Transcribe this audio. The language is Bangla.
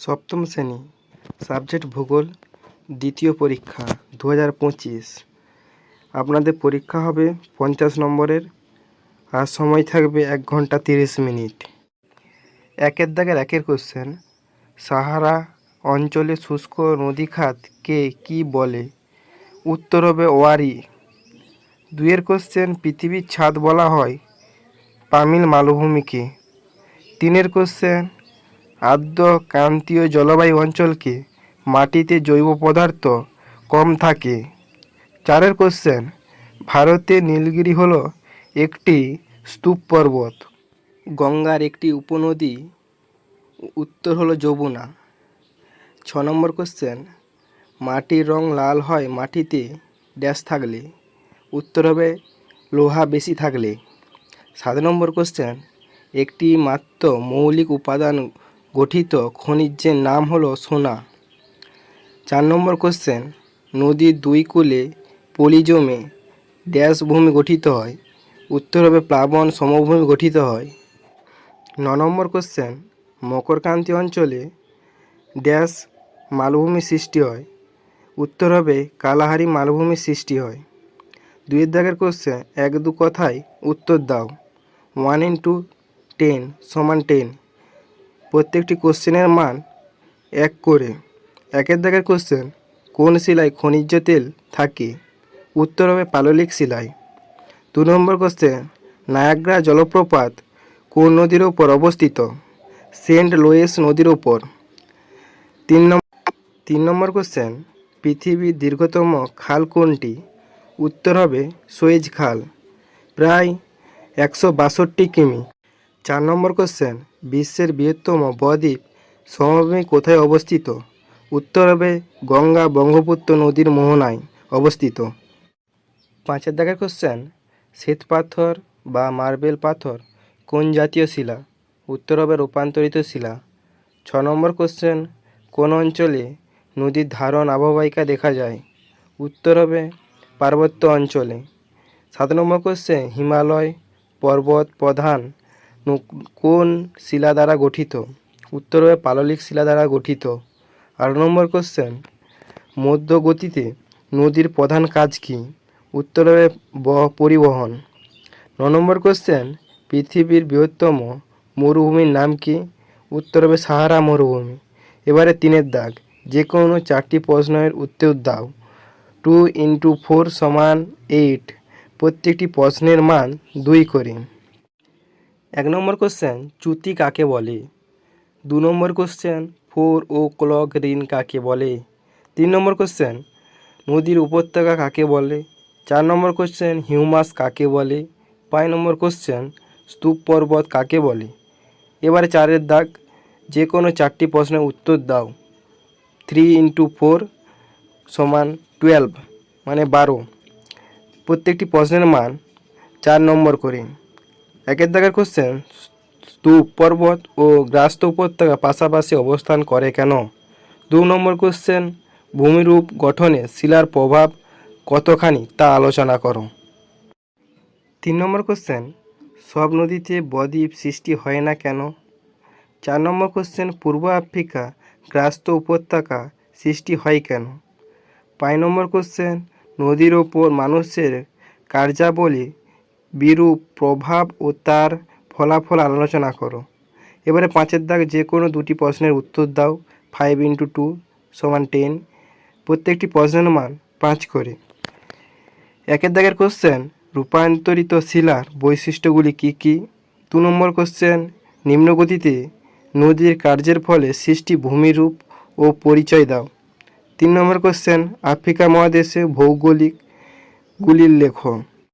সপ্তম শ্রেণি, সাবজেক্ট ভূগোল, দ্বিতীয় পরীক্ষা দু হাজার পঁচিশ। আপনাদের পরীক্ষা হবে পঞ্চাশ নম্বরের, আর সময় থাকবে এক ঘণ্টা তিরিশ মিনিট। একের দাগের একের কোশ্চেন সাহারা অঞ্চলে শুষ্ক নদীখাতকে কী বলে? উত্তর হবে ওয়ারি। দুইয়ের কোশ্চেন পৃথিবীর ছাদ বলা হয় তামিল মালভূমিকে। তিনের কোশ্চেন আর্দ্র ক্রান্তীয় জলবায়ু অঞ্চলকে মাটিতে জৈব পদার্থ কম থাকে। চারের কোশ্চেন ভারতে নীলগিরি হল একটি স্তূপ পর্বত। গঙ্গার একটি উপনদী, উত্তর হলো যমুনা। ছ নম্বর কোশ্চেন মাটির রং লাল হয় মাটিতে ড্যাশ থাকলে, উত্তর হবে লোহা বেশি থাকলে। সাত নম্বর কোশ্চেন একটি মাত্র মৌলিক উপাদান গঠিত খনিজের নাম হলো সোনা। চার নম্বর কোশ্চেন নদীর দুই কূলে পলি জমে ড্যাশ ভূমি গঠিত হয়, উত্তর হবে প্লাবন সমভূমি গঠিত হয়। ন নম্বর কোশ্চেন মকরক্রান্তি অঞ্চলে ড্যাশ মালভূমি সৃষ্টি হয়, উত্তর হবে কালাহারি মালভূমির সৃষ্টি হয়। দুইয়ের দাগের কোশ্চেন এক দু কথায় উত্তর দাও ওয়ান ইন্টু টেন সমান টেন প্রত্যেকটি কোশ্চেনের মান এক করে। একের দাগের কোশ্চেন, কোন শিলায় খনিজ তেল থাকে? উত্তর হবে পাললিক শিলায় দু নম্বর কোশ্চেন, নায়াগ্রা জলপ্রপাত কোন নদীর ওপর অবস্থিত? সেন্ট লোয়েস নদীর ওপর তিন নম্বর তিন নম্বর কোশ্চেন, পৃথিবীর দীর্ঘতম খাল কোনটি? উত্তর হবে সোয়েজ খাল, প্রায় একশো বাষট্টি কিমি। চার নম্বর কোশ্চেন বিশ্বের বৃহত্তম বদ্বীপ সমভূমি কোথায় অবস্থিত? উত্তর হবে গঙ্গা বঙ্গপুত্র নদীর মোহনায় অবস্থিত। পাঁচের দাগের কোশ্চেন শ্বেত পাথর বা মার্বেল পাথর কোন জাতীয় শিলা? উত্তর হবে রূপান্তরিত শিলা। ছ নম্বর কোশ্চেন কোন অঞ্চলে নদীর ধারণ আবহবাহিকা দেখা যায়? উত্তর হবে পার্বত্য অঞ্চলে। সাত নম্বর কোশ্চেন হিমালয় পর্বত প্রধান কোন শিলা দ্বারা গঠিত। উত্তর হবে পাললিক শিলা দ্বারা গঠিত। আট নম্বর কোশ্চেন মধ্য গতিতে নদীর প্রধান কাজ কি? উত্তর হবে পরিবহন। ন নম্বর কোশ্চেন পৃথিবীর বৃহত্তম মরুভূমির নাম কি? উত্তর হবে সাহারা মরুভূমি। এবারে তিনের দাগ যে কোনো চারটি প্রশ্নের উত্তর দাও। টু ইন্টু ফোর সমান এইট প্রত্যেকটি প্রশ্নের মান দুই করে। এক নম্বর কোশ্চেন চ্যুতি কাকে বলে? দু number question four o'clock ঋণ কাকে বলে? তিন নম্বর কোশ্চেন নদীর উপত্যকা কাকে বলে? চার নম্বর কোশ্চেন হিউমাস কাকে বলে? পাঁচ নম্বর কোশ্চেন স্তূপ পর্বত কাকে বলে? এবারে চারের দাগ যে কোনো চারটি প্রশ্নের উত্তর দাও। থ্রি ইন্টু ফোর সমান টুয়েলভ মানে বারো। প্রত্যেকটি প্রশ্নের মান চার নম্বর করে। একের দাগের কোশ্চেন স্তূপ, পর্বত ও গ্রাস্ত উপত্যকা পাশাপাশি অবস্থান করে কেন? দু নম্বর কোশ্চেন ভূমিরূপ গঠনে শিলার প্রভাব কতখানি তা আলোচনা করো। তিন নম্বর কোশ্চেন সব নদীতে বদ্বীপ সৃষ্টি হয় না কেন? চার নম্বর কোশ্চেন পূর্ব আফ্রিকা গ্রাস্ত উপত্যকা সৃষ্টি হয় কেন? পাঁচ নম্বর কোশ্চেন নদীর ওপর মানুষের কার্যাবলী বিরূপ প্রভাব ও তার ফলাফল আলোচনা করো। এবারে পাঁচের দাগ যে কোনো দুটি প্রশ্নের উত্তর দাও। ফাইভ ইন্টু টু সমান টেন প্রত্যেকটি প্রশ্নের মান পাঁচ করে। একের দাগের কোশ্চেন রূপান্তরিত শিলার বৈশিষ্ট্যগুলি কি কি? দু নম্বর কোশ্চেন নিম্নগতিতে নদীর কার্যের ফলে সৃষ্টি ভূমিরূপ ও পরিচয় দাও। তিন নম্বর কোশ্চেন আফ্রিকা মহাদেশে ভৌগোলিকগুলির লেখ